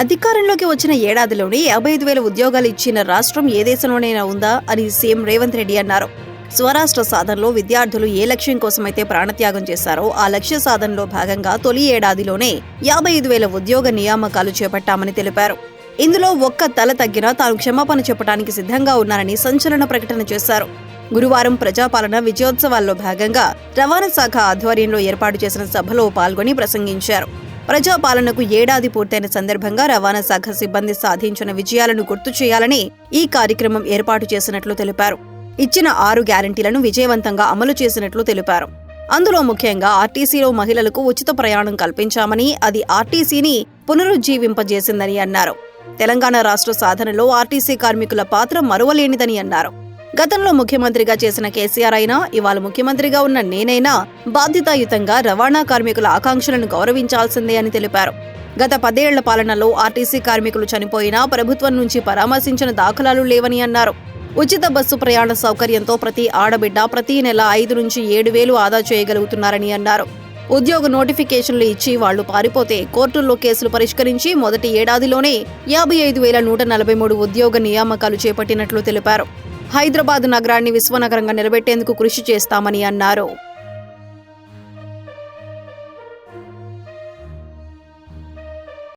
అధికారంలోకి వచ్చిన ఏడాదిలోనే యాభై ఐదు వేల ఉద్యోగాలు ఇచ్చిన రాష్ట్రం ఏ దేశంలోనైనా ఉందా అని సీఎం రేవంత్ రెడ్డి అన్నారు. స్వరాష్ట్ర సాధనలో విద్యార్థులు ఏ లక్ష్యం కోసమైతే ప్రాణత్యాగం చేశారో ఆ లక్ష్య సాధనలో భాగంగా తొలి ఏడాదిలోనే యాభై ఐదు వేల ఉద్యోగ నియామకాలు చేపట్టామని తెలిపారు. ఇందులో ఒక్క తల తగ్గినా తాను క్షమాపణ చెప్పడానికి సిద్ధంగా ఉన్నారని సంచలన ప్రకటన చేశారు. గురువారం ప్రజాపాలన విజయోత్సవాల్లో భాగంగా రవాణా శాఖ ఆధ్వర్యంలో ఏర్పాటు చేసిన సభలో పాల్గొని ప్రసంగించారు. ప్రజాపాలనకు ఏడాది పూర్తయిన సందర్భంగా రవాణా శాఖ సిబ్బంది సాధించిన విజయాలను గుర్తు చేయాలని ఈ కార్యక్రమం ఏర్పాటు చేసినట్లు తెలిపారు. ఇచ్చిన ఆరు గ్యారంటీలను విజయవంతంగా అమలు చేసినట్లు తెలిపారు. అందులో ముఖ్యంగా ఆర్టీసీలో మహిళలకు ఉచిత ప్రయాణం కల్పించామని అది ఆర్టీసీని పునరుజ్జీవింపజేసిందని అన్నారు. తెలంగాణ రాష్ట్ర సాధనలో ఆర్టీసీ కార్మికుల పాత్ర మరువలేనిదని అన్నారు. గతంలో ముఖ్యమంత్రిగా చేసిన కేసీఆర్ అయినా ఇవాళ ముఖ్యమంత్రిగా ఉన్న నేనైనా బాధ్యతాయుతంగా రవాణా కార్మికుల ఆకాంక్షలను గౌరవించాల్సిందే అని తెలిపారు. గత పదేళ్ళ పాలనలో ఆర్టీసీ కార్మికులు చనిపోయినా ప్రభుత్వం నుంచి పరామర్శించిన దాఖలాలు లేవని అన్నారు. ఉచిత బస్సు ప్రయాణ సౌకర్యంతో ప్రతి ఆడబిడ్డ ప్రతి నెల ఐదు నుంచి ఏడు వేలు ఆదా చేయగలుగుతున్నారని అన్నారు. ఉద్యోగ నోటిఫికేషన్లు ఇచ్చి వాళ్ళు పారిపోతే కోర్టుల్లో కేసులు పరిష్కరించి మొదటి ఏడాదిలోనే యాభై ఐదు వేల నూట నలభై మూడు ఉద్యోగ నియామకాలు చేపట్టినట్లు తెలిపారు. హైదరాబాద్ నగరాన్ని విశ్వనగరంగా నిలబెట్టేందుకు కృషి చేస్తామని అన్నారు.